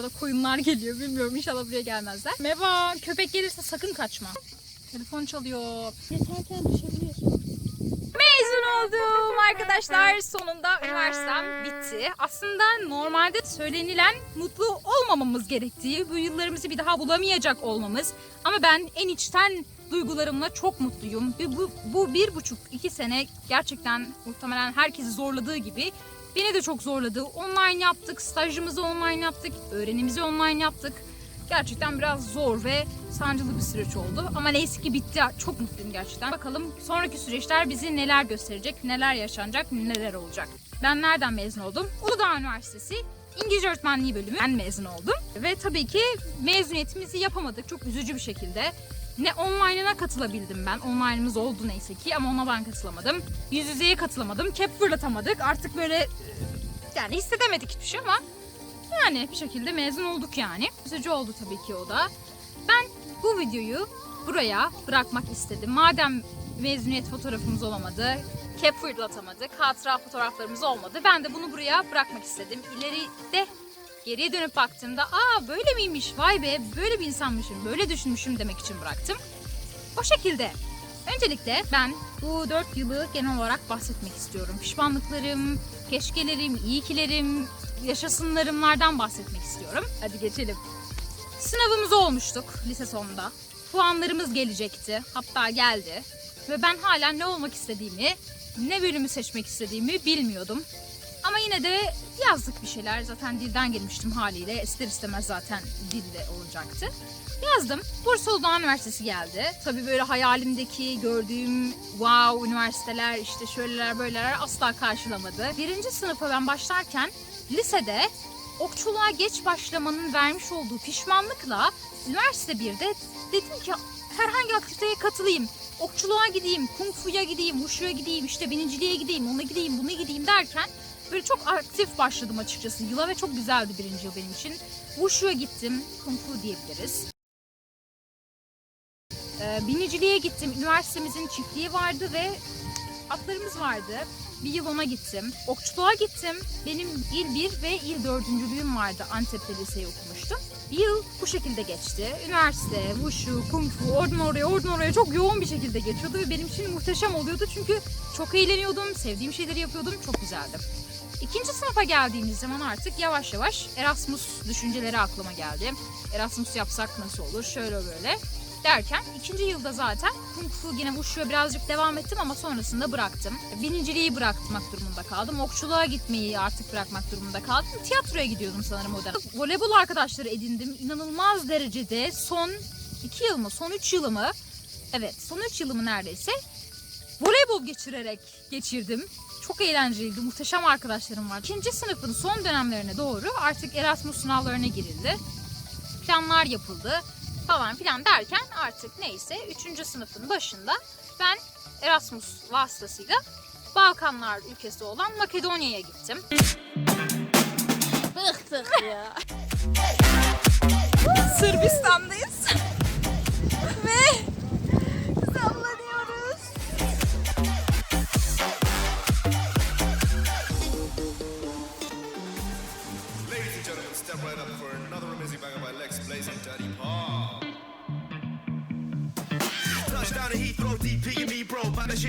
arada koyunlar geliyor. Bilmiyorum inşallah buraya gelmezler. Merhaba. Köpek gelirse sakın kaçma. Telefon çalıyor. Yeterken düşebilir. Mezun oldum arkadaşlar. Sonunda üniversitem bitti. Aslında normalde söylenilen mutlu olmamamız gerektiği, bu yıllarımızı bir daha bulamayacak olmamız. Ama ben en içten duygularımla çok mutluyum. Ve bu, bu bir buçuk, iki sene gerçekten muhtemelen herkesi zorladığı gibi beni de çok zorladı. Online yaptık, stajımızı online yaptık, öğrenimizi online yaptık. Gerçekten biraz zor ve sancılı bir süreç oldu. Ama neyse ki bitti. Çok mutluyum gerçekten. Bakalım sonraki süreçler bizi neler gösterecek, neler yaşanacak, neler olacak. Ben nereden mezun oldum? Uludağ Üniversitesi İngilizce öğretmenliği bölümü. Ben mezun oldum. Ve tabii ki mezuniyetimizi yapamadık. Çok üzücü bir şekilde. Ne online'ına katılabildim ben. Online'ımız oldu neyse ki ama ona ben katılamadım. Yüz yüzeye katılamadım. Cap fırlatamadık. Artık böyle e, yani hissedemedik hiçbir şey ama yani bir şekilde mezun olduk yani. Üzücü oldu tabii ki o da. Ben bu videoyu buraya bırakmak istedim. Madem mezuniyet fotoğrafımız olamadı, cap fırlatamadık, hatıra fotoğraflarımız olmadı. Ben de bunu buraya bırakmak istedim. İleride geriye dönüp baktığımda aa böyle miymiş, vay be böyle bir insanmışım, böyle düşünmüşüm demek için bıraktım. O şekilde. Öncelikle ben bu 4 yılı genel olarak bahsetmek istiyorum. Pişmanlıklarım, keşkelerim, iyikilerim, yaşasınlarımlardan bahsetmek istiyorum. Hadi geçelim. Sınavımız olmuştuk lise sonunda. Puanlarımız gelecekti. Hatta geldi. Ve ben hala ne olmak istediğimi, ne bölümü seçmek istediğimi bilmiyordum. Ama yine de yazdık bir şeyler. Zaten dilden gelmiştim haliyle. İster istemez zaten dilde olacaktı. Yazdım. Bursa Uludağ Üniversitesi geldi. Tabii böyle hayalimdeki gördüğüm wow üniversiteler işte şöyleler böyleler asla karşılamadı. Birinci sınıfa ben başlarken lisede okçuluğa geç başlamanın vermiş olduğu pişmanlıkla üniversite 1'de dedim ki herhangi aktiviteye katılayım. Okçuluğa gideyim, kung fu'ya gideyim, wushu'ya gideyim, işte biniciliğe gideyim, ona gideyim, buna gideyim derken böyle çok aktif başladım açıkçası yıla ve çok güzeldi birinci yıl benim için. Wushu'ya gittim, kung fu diyebiliriz. Ee, biniciliğe gittim. Üniversitemizin çiftliği vardı ve atlarımız vardı. Bir yıl ona gittim. Okçuluğa gittim. Benim il 1 ve il 4.lüğüm vardı. Antep'te liseyi okumuştum. Bir yıl bu şekilde geçti. Üniversite, wushu, kung fu, oradan oraya, oradan oraya çok yoğun bir şekilde geçiyordu ve benim için muhteşem oluyordu. Çünkü çok eğleniyordum, sevdiğim şeyleri yapıyordum, çok güzeldi. İkinci sınıfa geldiğimiz zaman artık yavaş yavaş Erasmus düşünceleri aklıma geldi. Erasmus yapsak nasıl olur, şöyle böyle derken ikinci yılda zaten Kung Fu yine Wushu'ya birazcık devam ettim ama sonrasında bıraktım. Biniciliği bırakmak durumunda kaldım. Okçuluğa gitmeyi artık bırakmak durumunda kaldım. Tiyatroya gidiyordum sanırım o dönem. Voleybol arkadaşları edindim. İnanılmaz derecede son iki yıl mı, son üç yılımı evet son üç yılımı neredeyse voleybol geçirerek geçirdim. Çok eğlenceliydi. Muhteşem arkadaşlarım var. İkinci sınıfın son dönemlerine doğru artık Erasmus sınavlarına girildi. Planlar yapıldı falan filan derken artık neyse 3. sınıfın başında ben Erasmus vasıtasıyla Balkanlar ülkesi olan Makedonya'ya gittim. Bıktık ya. Sırbistan'dayız. Ve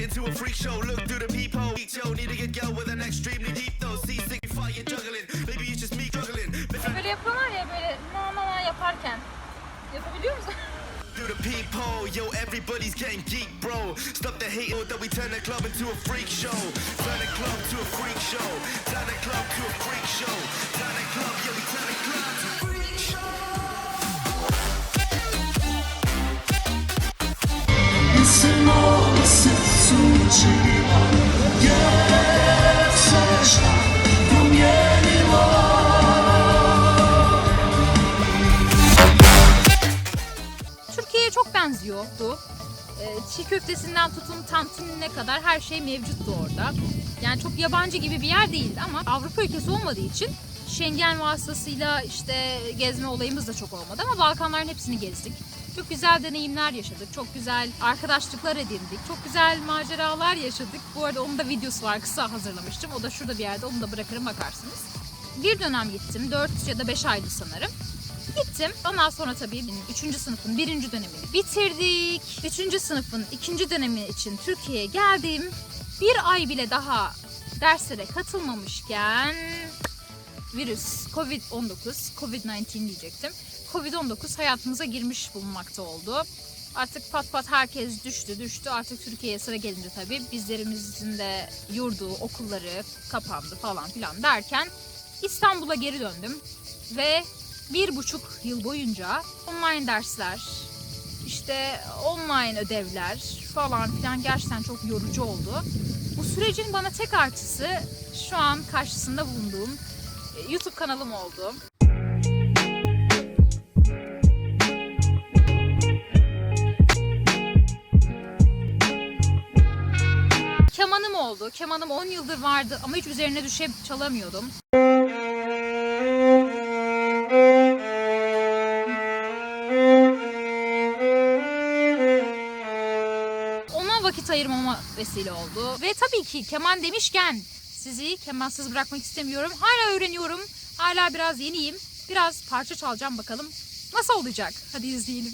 shit into a freak show. Look through the peephole. Yo, need to get girl with an extremely deep though. See, sick, fire, juggling. Maybe it's just me juggling. Böyle yapıyorlar ya böyle na na na yaparken. Yapabiliyor musun? Through the peephole, yo, everybody's getting geek, bro. Stop the hate, or that we turn the club into a freak show. Turn the club to a freak show. Turn the club to a freak show. Turn the club, yo, we turn the club to a freak show. Türkiye'ye çok benziyordu. Ee, çiğ köftesinden tutun tantunine kadar her şey mevcuttu orada. Yani çok yabancı gibi bir yer değildi ama Avrupa ülkesi olmadığı için Schengen vasıtasıyla işte gezme olayımız da çok olmadı ama Balkanların hepsini gezdik. Çok güzel deneyimler yaşadık. Çok güzel arkadaşlıklar edindik. Çok güzel maceralar yaşadık. Bu arada onun da videosu var. Kısa hazırlamıştım. O da şurada bir yerde. Onu da bırakırım bakarsınız. Bir dönem gittim. 4 ya da 5 aydı sanırım. Gittim. Ondan sonra tabii 3. sınıfın 1. dönemini bitirdik. 3. sınıfın 2. dönemi için Türkiye'ye geldim. Bir ay bile daha derslere katılmamışken virüs Covid-19, Covid-19 diyecektim. Covid-19 hayatımıza girmiş bulunmakta oldu. Artık pat pat herkes düştü düştü. Artık Türkiye'ye sıra gelince tabii bizlerimizin de yurdu, okulları kapandı falan filan derken İstanbul'a geri döndüm. Ve bir buçuk yıl boyunca online dersler, işte online ödevler falan filan gerçekten çok yorucu oldu. Bu sürecin bana tek artısı şu an karşısında bulunduğum YouTube kanalım oldu. Kemanım oldu. Kemanım 10 yıldır vardı ama hiç üzerine düşüp çalamıyordum. Vakit ayırmama vesile oldu. Ve tabii ki keman demişken sizi kemansız bırakmak istemiyorum. Hala öğreniyorum. Hala biraz yeniyim. Biraz parça çalacağım bakalım. Nasıl olacak? Hadi izleyelim.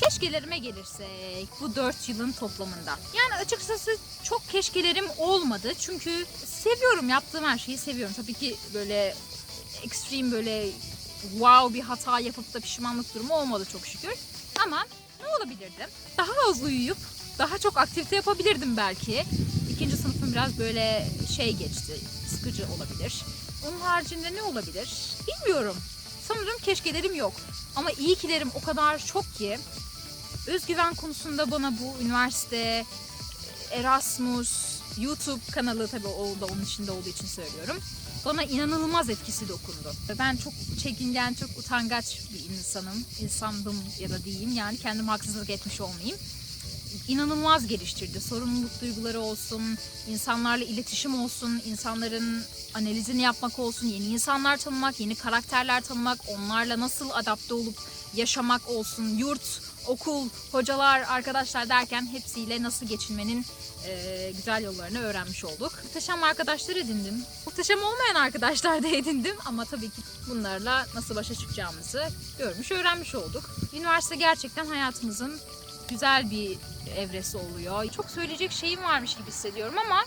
Keşkelerime gelirsek bu 4 yılın toplamında. Yani açıkçası çok keşkelerim olmadı. Çünkü seviyorum yaptığım her şeyi seviyorum. Tabii ki böyle ekstrem böyle wow bir hata yapıp da pişmanlık durumu olmadı çok şükür. Ama ne olabilirdi? Daha az uyuyup daha çok aktivite yapabilirdim belki. İkinci sınıfım biraz böyle şey geçti. Sıkıcı olabilir. Onun haricinde ne olabilir? Bilmiyorum. Sanırım keşkelerim yok. Ama iyi kilerim o kadar çok ki özgüven konusunda bana bu üniversite, Erasmus, YouTube kanalı tabii o da onun içinde olduğu için söylüyorum. Bana inanılmaz etkisi dokundu. Ben çok çekingen, çok utangaç bir insanım. İnsandım ya da diyeyim yani kendime haksızlık etmiş olmayayım. İnanılmaz geliştirdi. Sorumluluk duyguları olsun, insanlarla iletişim olsun, insanların analizini yapmak olsun, yeni insanlar tanımak, yeni karakterler tanımak, onlarla nasıl adapte olup yaşamak olsun, yurt, okul, hocalar, arkadaşlar derken hepsiyle nasıl geçinmenin e, güzel yollarını öğrenmiş olduk. Muhteşem arkadaşlar edindim. Muhteşem olmayan arkadaşlar da edindim ama tabii ki bunlarla nasıl başa çıkacağımızı görmüş, öğrenmiş olduk. Üniversite gerçekten hayatımızın güzel bir evresi oluyor. Çok söyleyecek şeyim varmış gibi hissediyorum ama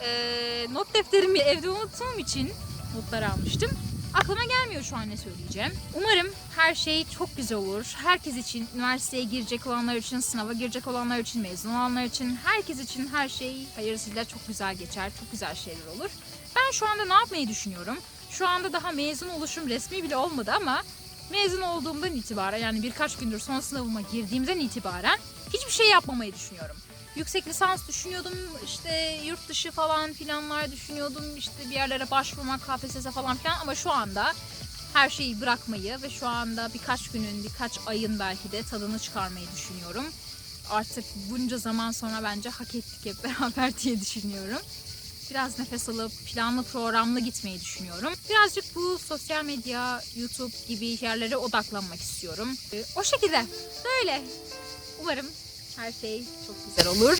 e, not defterimi evde unuttuğum için notlar almıştım. Aklıma gelmiyor şu an ne söyleyeceğim. Umarım her şey çok güzel olur. Herkes için, üniversiteye girecek olanlar için, sınava girecek olanlar için, mezun olanlar için, herkes için her şey hayırlısıyla çok güzel geçer, çok güzel şeyler olur. Ben şu anda ne yapmayı düşünüyorum? Şu anda daha mezun oluşum resmi bile olmadı ama mezun olduğumdan itibaren yani birkaç gündür son sınavıma girdiğimden itibaren hiçbir şey yapmamayı düşünüyorum. Yüksek lisans düşünüyordum, işte yurt dışı falan filanlar düşünüyordum, işte bir yerlere başvurmak, KPSS falan filan ama şu anda her şeyi bırakmayı ve şu anda birkaç günün, birkaç ayın belki de tadını çıkarmayı düşünüyorum. Artık bunca zaman sonra bence hak ettik hep beraber diye düşünüyorum. Biraz nefes alıp planlı programlı gitmeyi düşünüyorum. Birazcık bu sosyal medya, YouTube gibi yerlere odaklanmak istiyorum. Ee, O şekilde böyle. Umarım her şey çok güzel olur.